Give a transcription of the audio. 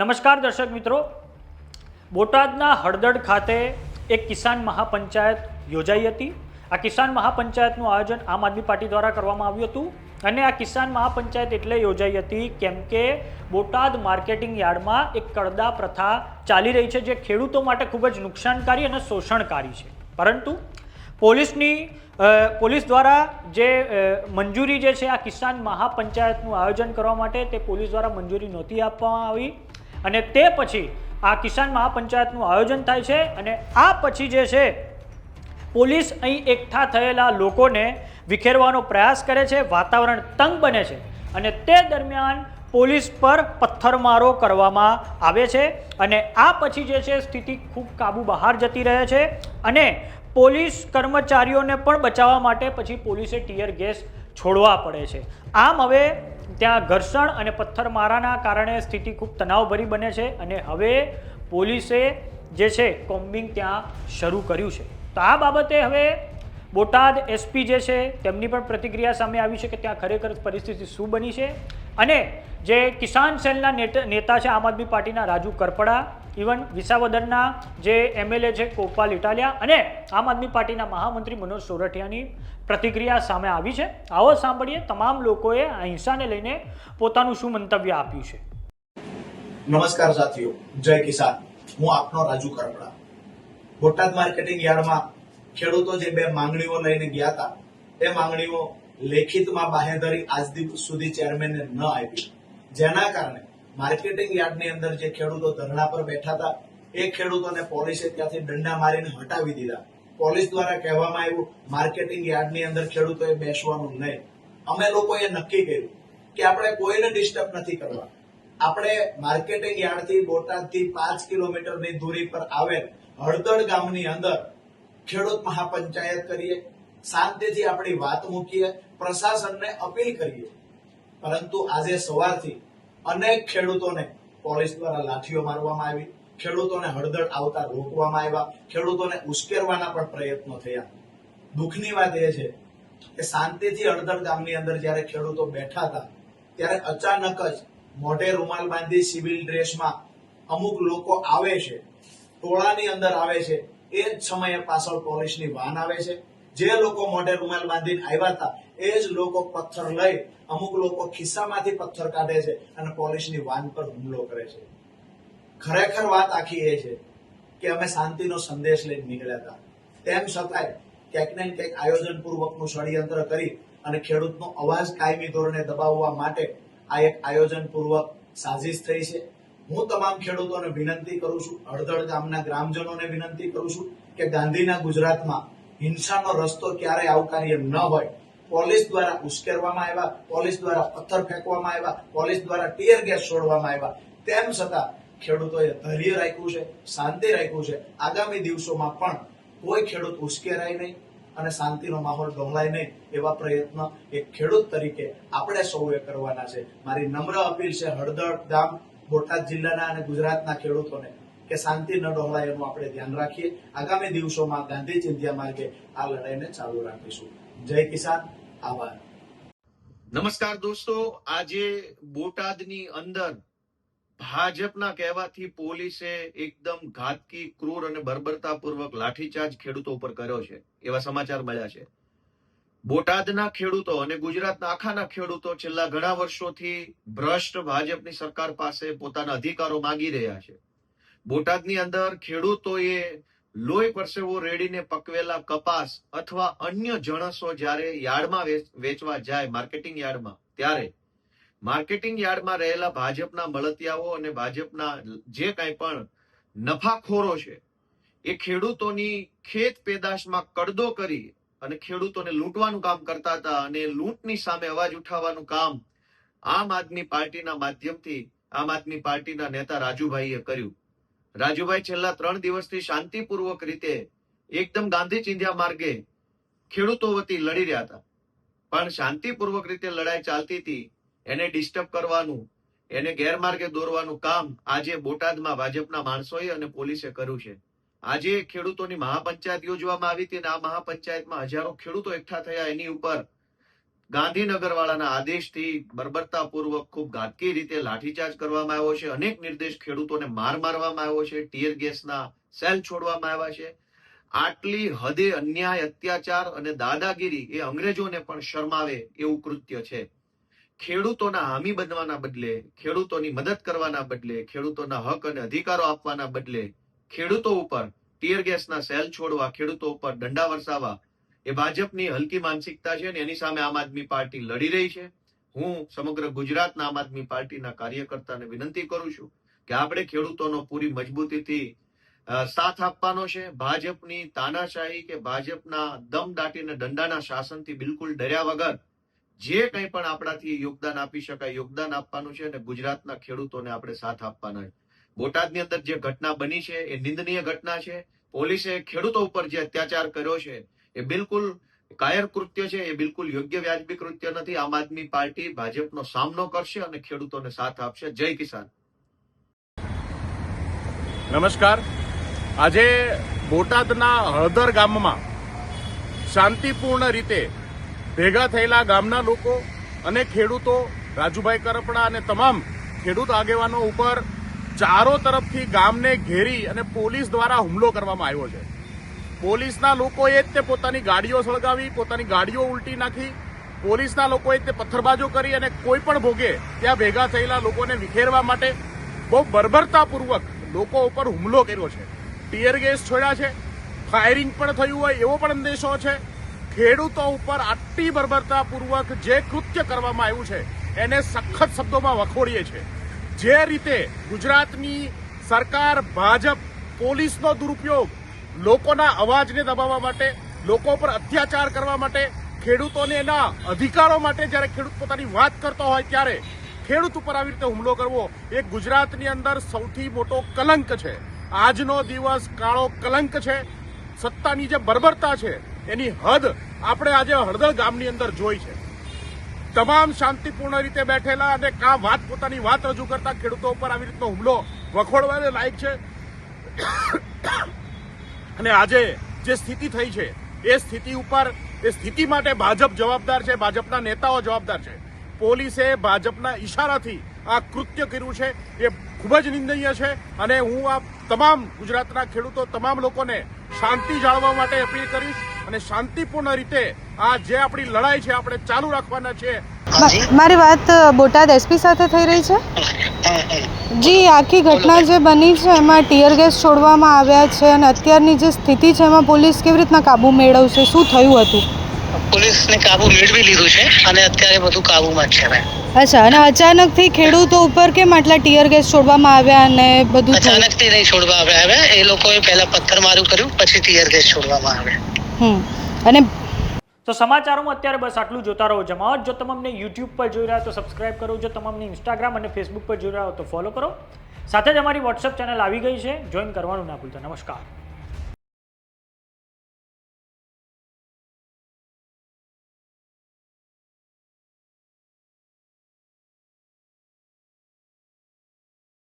નમસ્કાર દર્શક મિત્રો. બોટાદના હળદડ ખાતે એક કિસાન મહાપંચાયત યોજાઈ હતી. આ કિસાન મહાપંચાયતનું આયોજન આમ આદમી પાર્ટી દ્વારા કરવામાં આવ્યું હતું અને આ કિસાન મહાપંચાયત એટલે યોજાઈ હતી કેમ કે બોટાદ માર્કેટિંગ યાર્ડમાં એક કડદા પ્રથા ચાલી રહી છે જે ખેડૂતો માટે ખૂબ જ નુકસાનકારી અને શોષણકારી છે. પરંતુ પોલીસની પોલીસ દ્વારા જે મંજૂરી જે છે આ કિસાન મહાપંચાયતનું આયોજન કરવા માટે તે પોલીસ દ્વારા મંજૂરી નહોતી આપવામાં આવી. અને તે પછી આ કિસાન મહાપંચાયતનું આયોજન થાય છે અને આ પછી જે છે, પોલીસ અહીં એકઠા થયેલા લોકોને વિખેરવાનો પ્રયાસ કરે છે, વાતાવરણ તંગ બને છે અને તે દરમિયાન પોલીસ પર પથ્થરમારો કરવામાં આવે છે અને આ પછી જે છે, સ્થિતિ ખૂબ કાબુ બહાર જતી રહે છે અને પોલીસ કર્મચારીઓને પણ બચાવવા માટે પછી પોલીસે ટીયર ગેસ છોડવા પડે છે. આમ હવે ત્યાં ઘર્ષણ અને પથ્થરમારાના કારણે સ્થિતિ ખૂબ તણાવભરી બને છે અને હવે પોલીસે જે છે કોમ્બિંગ ત્યાં શરૂ કર્યું છે. તો આ બાબતે હવે બોટાદ એસપી જે છે તેમની પણ પ્રતિક્રિયા સામે આવી છે કે ત્યાં ખરેખર પરિસ્થિતિ શું બની છે અને જે કિસાન સેલના નેતા છે આમ આદમી પાર્ટીના રાજુ કરપડા ઇવન વિસાવદરના જે એમએલએ છે કોપાલ ઇટાલિયા અને આમ આદમી પાર્ટીના મહામંત્રી મનોજ સોરઠિયાની પ્રતિક્રિયા સામે આવી છે. આવો સાંભળીએ તમામ લોકોએ અહિંસાને લઈને પોતાનું શું મંતવ્ય આપ્યું છે. નમસ્કાર સાથીઓ, જય કિસાન. હું આપનો રાજુ કરપડા બોટાદ માર્કેટિંગ યાર્ડમાં ખેડૂતો જે બે માંગણીઓ લઈને ગયા હતા, એ માંગણીઓ લેખિતમાં બાહેધરી આજ સુધી ચેરમેનને ન આપી. જેના કારણે માર્કેટિંગ યાર્ડની અંદર જે ખેડૂતો ધરણા પર બેઠા હતા, એ ખેડૂતોને પોલીસે ત્યાંથી દંડા મારીને હટાવી દીધા. પોલીસ દ્વારા કહેવામાં આવ્યું, માર્કેટિંગ યાર્ડની અંદર ખેડૂતોએ બેસવાનું નહીં. અમે લોકોએ નક્કી કર્યું કે આપણે કોઈને ડિસ્ટર્બ નથી કરવા. આપણે માર્કેટિંગ યાર્ડથી બોટાદથી પાંચ કિલોમીટરની દૂરી પર આવેલ હળદળ ગામની અંદર ખેડૂત મહાપંચાયત કરીએ, શાંતિથી આપણી વાત મૂકીએ, પ્રશાસનને અપીલ કરીએ. પરંતુ આજે સવારથી અનેક ખેડૂતોને પોલીસ દ્વારા લાઠીઓ મારવામાં આવી, ખેડૂતોને હળદળ આવતા રોકવામાં આવ્યા, ખેડૂતોને ઉશ્કેરવાના પણ પ્રયત્નો થયા. દુઃખની વાત એ છે કે શાંતિથી હળદળ ગામની અંદર જ્યારે ખેડૂતો બેઠા હતા, ત્યારે અચાનક જ મોઢે રૂમાલ બાંધી સિવિલ ડ્રેસમાં અમુક લોકો આવે છે, ટોળાની અંદર આવે છે, એ જ સમયે પાછળ પોલીસની વાન આવે છે. જે લોકો મોઢે રૂમાલ બાંધીને આવ્યા હતા, એ જ લોકો પથ્થર લઈ અમુક લોકો ખિસ્સામાંથી પથ્થર કાઢે છે અને પોલીસની વાન પર હુમલો કરે છે. ખરેખર વાત આખી એ છે કે અમે શાંતિનો સંદેશ લઈને નીકળ્યા હતા. તેમ છતાંય ક્યાંક ને ક્યાંક આયોજન પૂર્વકનું ષડયંત્ર કરી અને ખેડૂતનો અવાજ કાયમી ધોરણે દબાવવા માટે આ એક આયોજન પૂર્વક સાજિશ થઈ છે. હું તમામ ખેડૂતોને વિનંતી કરું છું, હળદળ ગામના ગ્રામજનોને વિનંતી કરું છું કે ગાંધીના ગુજરાતમાં હિંસાનો રસ્તો ક્યારેય આવકાર્ય ન હોય. પોલીસ દ્વારા ઉશ્કેરવામાં આવ્યા, પોલીસ દ્વારા પથ્થર ફેંકવામાં આવ્યા, પોલીસ દ્વારા ટીયર ગેસ છોડવામાં આવ્યા. તેમ છતાં ખેડૂતોએ ધૈર્ય રાખ્યું છે, શાંતિ રાખ્યું છે. આગામી દિવસોમાં પણ કોઈ ખેડૂત ઉશ્કેરાય નહીં અને શાંતિનો માહોલ ડહોળાય નહીં એવા પ્રયત્ન એક ખેડૂત તરીકે આપણે સૌએ કરવાના છે. મારી નમ્ર અપીલ છે હળદર ગામ બોટાદ જિલ્લાના અને ગુજરાતના ખેડૂતોને. કે શાંતિ ન ડહોળાય એનું આપણે ધ્યાન રાખીએ. આગામી દિવસોમાં ગાંધી ચિંધ્યા માર્ગે આ લડાઈને ચાલુ રાખીશું. જય કિસાન. આભાર. નમસ્કાર દોસ્તો. આજે બોટાદની અંદર ભાજપના કહેવાથી પોલીસે એકદમ ઘાતકી, ક્રૂર અને બર્બરતાપૂર્વક લાઠીચાર્જ ખેડૂતો ઉપર કર્યો છે. એવા સમાચાર મળ્યા છે. બોટાદના ખેડૂતો અને ગુજરાતના આખાના ખેડૂતો છેલ્લા ઘણા વર્ષોથી ભ્રષ્ટ ભાજપની સરકાર પાસે પોતાના અધિકારો માંગી રહ્યા છે. બોટાદની અંદર ખેડૂતોએ લોહી પરસેવો રેડીને પકવેલા કપાસ અથવા અન્ય જણસો જ્યારે યાર્ડમાં વેચવા જાય, માર્કેટિંગ યાર્ડમાં, ત્યારે માર્કેટિંગ યાર્ડમાં રહેલા ભાજપના મળતિયાઓ અને ભાજપના જે કાંઈ પણ નફાખોરો છે, એ ખેડૂતોની ખેત પેદાશમાં કડદો કરી અને ખેડૂતોને લૂંટવાનું કામ કરતા હતા અને લૂંટની સામે અવાજ ઉઠાવવાનું કામ આમ આદમી પાર્ટીના માધ્યમથી, આમ આદમી પાર્ટીના નેતા રાજુભાઈએ કર્યું. રાજુભાઈ છેલ્લા ત્રણ દિવસથી શાંતિપૂર્વક રીતે એકદમ ગાંધી ચિંધ્યા માર્ગે ખેડૂતો વતી લડી રહ્યા હતા. પણ શાંતિપૂર્વક રીતે લડાઈ ચાલતી હતી, એને ડિસ્ટર્બ કરવાનું, એને ગેરમાર્ગે દોરવાનું કામ આજે બોટાદમાં ભાજપના માણસોએ અને પોલીસે કર્યું છે. આજે ખેડૂતોની મહાપંચાયત યોજવામાં આવી હતી અને આ મહાપંચાયતમાં હજારો ખેડૂતો એકઠા થયા એની ઉપર ગાંધીનગર વાળાના આદેશથી બર્બરતાપૂર્વક ખૂબ ઘાતકી રીતે લાઠીચાર્જ કરવામાં આવ્યો છે. અનેક નિર્દેશ ખેડૂતોને માર મારવામાં આવ્યો છે. ટીયર ગેસના સેલ છોડવામાં આવ્યા છે. આટલી હદે અન્યાય, અત્યાચાર અને દાદાગીરી એ અંગ્રેજોને પણ શરમાવે એવું કૃત્ય છે. ખેડૂતોના હામી બનવાના બદલે, ખેડૂતોની મદદ કરવાના બદલે, ખેડૂતોના હક અને અધિકારો આપવાના બદલે ખેડૂતો ઉપર ટીયર ગેસના સેલ છોડવા, ખેડૂતો ઉપર દંડા વરસાવવા એ ભાજપની હલકી માનસિકતા છે ને એની સામે આમ આદમી પાર્ટી લડી રહી છે. હું સમગ્ર ગુજરાતના આમ આદમી પાર્ટીના કાર્યકર્તાને વિનંતી કરું છું કે આપણે ખેડૂતોનો પૂરી મજબૂતીથી સાથ આપવાનો છે. ભાજપની તાનાશાહી કે ભાજપના દમ દાટીને દંડાના શાસનથી બિલકુલ ડર્યા વગર જે કંઈ પણ આપણાથી યોગદાન આપી શકાય, યોગદાન આપવાનું છે અને ગુજરાતના ખેડૂતોને આપણે સાથ આપવાના છે. બોટાદની અંદર જે ઘટના બની છે એ નિંદનીય ઘટના છે. પોલીસે ખેડૂતો ઉપર જે અત્યાચાર કર્યો છે એ બિલકુલ કાયર કૃત્ય છે, એ બિલકુલ યોગ્ય વ્યાજબી કૃત્ય નથી. આમ આદમી પાર્ટી ભાજપનો સામનો કરશે અને ખેડૂતોને સાથ આપશે. જય કિસાન. નમસ્કાર. આજે બોટાદના હળદર ગામમાં શાંતિપૂર્ણ રીતે ભેગા થયેલા ગામના લોકો અને ખેડૂતો, રાજુભાઈ કરપડા અને તમામ ખેડૂત આગેવાનો ઉપર ચારો તરફથી ગામને ઘેરી અને પોલીસ દ્વારા હુમલો કરવામાં આવ્યો છે. પોલીસના લોકોએ જ તે પોતાની ગાડીઓ સળગાવી, પોતાની ગાડીઓ ઉલટી નાખી. પોલીસના લોકોએ તે પથ્થરબાજો કરી અને કોઈ પણ ભોગે ત્યાં ભેગા થયેલા લોકોને વિખેરવા માટે બહુ બર્બરતાપૂર્વક લોકો ઉપર હુમલો કર્યો છે. ટીયર ગેસ છોડ્યા છે. ફાયરિંગ પણ થયું હોય એવો પણ અંદેશો છે. ખેડૂતો ઉપર આટલી બર્બરતાપૂર્વક જે કૃત્ય કરવામાં આવ્યું છે, એને સખત શબ્દોમાં વખોડીએ છે જે રીતે ગુજરાતની સરકાર, ભાજપ, પોલીસનો દુરુપયોગ લોકોના અવાજને દબાવવા માટે, લોકો પર અત્યાચાર કરવા માટે, ખેડૂતોને એના અધિકારો માટે જ્યારે ખેડૂત પોતાની વાત કરતો હોય ત્યારે ખેડૂત ઉપર આવી રીતે હુમલો કરવો, એ ગુજરાતની અંદર સૌથી મોટો કલંક છે. આજનો દિવસ કાળો કલંક છે. સત્તાની જે બર્બરતા છે, એની હદ આપણે આજે હળદર ગામની અંદર જોઈ છે. તમામ શાંતિપૂર્ણ રીતે બેઠેલા અને કા વાત પોતાની વાત રજૂ કરતા ખેડૂતો ઉપર આવી રીતનો હુમલો વખોડવાને લાયક છે. અને આજે જે સ્થિતિ થઈ છે, એ સ્થિતિ ઉપર, એ સ્થિતિ માટે ભાજપ જવાબદાર છે, ભાજપના નેતાઓ જવાબદાર છે. પોલીસે ભાજપના ઈશારાથી આ કૃત્ય કર્યું છે, એ ખૂબ જ નિંદનીય છે અને હું આ તમામ ગુજરાતના ખેડૂતો, તમામ લોકોને શાંતિ જાળવવા માટે અપીલ કરીશ અને શાંતિપૂર્ણ રીતે આ જે આપણી લડાઈ છે, આપણે ચાલુ રાખવાના છે હાજી મા- મારી વાત બોટાદ એસપી સાથે થઈ રહી છે? જી આખી ઘટના જે બની છે એમાં ટીયર ગેસ છોડવામાં આવ્યા છે અને અત્યારની જે સ્થિતિ છે એમાં પોલીસ કેવી રીતના કાબુ મેળવશે? શું થયું હતું? પોલીસને કાબુ મેળવી લીધું છે અને અત્યારે બધું કાબુમાં છે અચ્છા અને અચાનકથી ખેડૂતો ઉપર કેમ આટલા ટીયર ગેસ છોડવામાં આવ્યા અને બધું અચાનકથી નહીં છોડવા આવ્યા એ લોકોએ પહેલા પથ્થરમારું કર્યું પછી ટીયર ગેસ છોડવામાં આવ્યા. હમ. અને તો સમાચારોમાં અત્યારે બસ આટલું જોતા રહો. જમાવટ. જો તમને યુટ્યુબ પર જોઈ રહ્યા તો સબસ્ક્રાઇબ કરો. જો તમને ઇન્સ્ટાગ્રામ અને ફેસબુક પર જોઈ રહ્યા હો તો ફોલો કરો. સાથે જ અમારી વોટ્સઅપ ચેનલ આવી ગઈ છે. જોઈન કરવાનું ના ભૂલતા. નમસ્કાર.